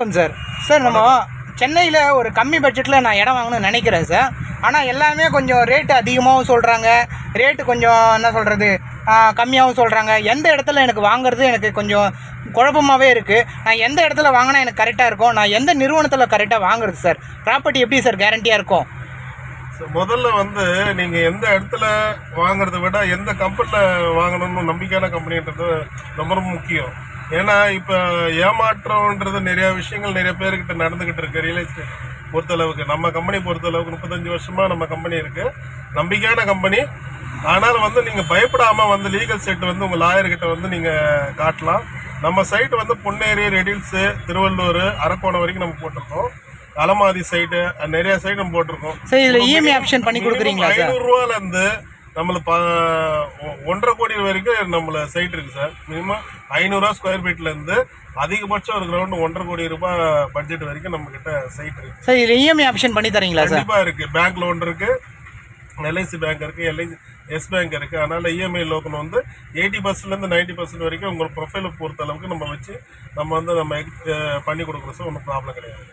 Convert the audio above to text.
வணக்கம் sir sir நம்ம சென்னையில் ஒரு கம்மி பட்ஜெட்டில் நான் இடம் வாங்கணும்னு நினைக்கிறேன் சார் ஆனால் எல்லாமே கொஞ்சம் ரேட்டு அதிகமாகவும் சொல்கிறாங்க ரேட்டு கொஞ்சம் என்ன சொல்கிறது கம்மியாகவும் சொல்கிறாங்க எந்த இடத்துல எனக்கு வாங்குறது எனக்கு கொஞ்சம் குழப்பமாகவே இருக்குது நான் எந்த இடத்துல வாங்கினா எனக்கு கரெக்டாக இருக்கும்? நான் எந்த நிறுவனத்தில் கரெக்டாக வாங்குறது சார் ப்ராப்பர்ட்டி எப்படி சார் கேரண்டியாக இருக்கும்? முதல்ல வந்து நீங்க எந்த இடத்துல வாங்குறத விட எந்த கம்பெனியில் வாங்கணும்னு நம்பிக்கையான கம்பெனின்றது ரொம்ப ரொம்ப முக்கியம். ஏன்னா இப்ப ஏமாற்றம்ன்றது நிறைய விஷயங்கள் நிறைய பேர்கிட்ட நடந்துகிட்டு இருக்கு. ரியல் எஸ்டேட் பொறுத்தளவுக்கு. நம்ம கம்பெனி பொறுத்தளவுக்கு முப்பத்தஞ்சு வருஷமா நம்ம கம்பெனி இருக்கு. நம்பிக்கையான கம்பெனி ஆனால் வந்து நீங்க பயப்படாம வந்து லீகல் சைட் வந்து உங்க லாயர் கிட்ட வந்து நீங்க காட்டலாம். நம்ம சைட் வந்து பொன்னேரி ரெடில்ஸ் திருவள்ளூர் அரக்கோணம் வரைக்கும் நம்ம போட்டிருக்கோம். அலமாதி சைடு நிறைய சைடு நம்ம போட்டிருக்கோம். சார் இதில் இஎம்ஐ ஆப்ஷன் பண்ணி கொடுக்குறீங்களா சார் நம்மளுக்கு ப- ஒன்றரை கோடி வரைக்கும் நம்மள சைட் இருக்கு சார் மினிமம் ஐநூறுரூவா ஸ்கொயர் ஃபீட்ல இருந்து அதிகபட்சம் ஒரு கிரவுண்ட் ஒன்றரை கோடி ரூபாய் பட்ஜெட் வரைக்கும் நம்ம கிட்ட சைட் இருக்கு. சார் இதில் இஎம்ஐ ஆப்ஷன் பண்ணி தரீங்களா சார் கண்டிப்பா இருக்கு. பேங்க் லோன் இருக்கு. எல்ஐசி பேங்க் இருக்கு. எல்ஐசி எஸ் பேங்க் இருக்கு. அதனால இஎம்ஐ லோன் வந்து எயிட்டி பர்சன்ட்ல இருந்து நைன்டி பர்சன்ட் வரைக்கும் உங்க ப்ரொஃபைலை பொறுத்த அளவுக்கு நம்ம வச்சு நம்ம வந்து நம்ம பண்ணி கொடுக்குறோம் சார் ஒன்றும் ப்ராப்ளம் கிடையாது.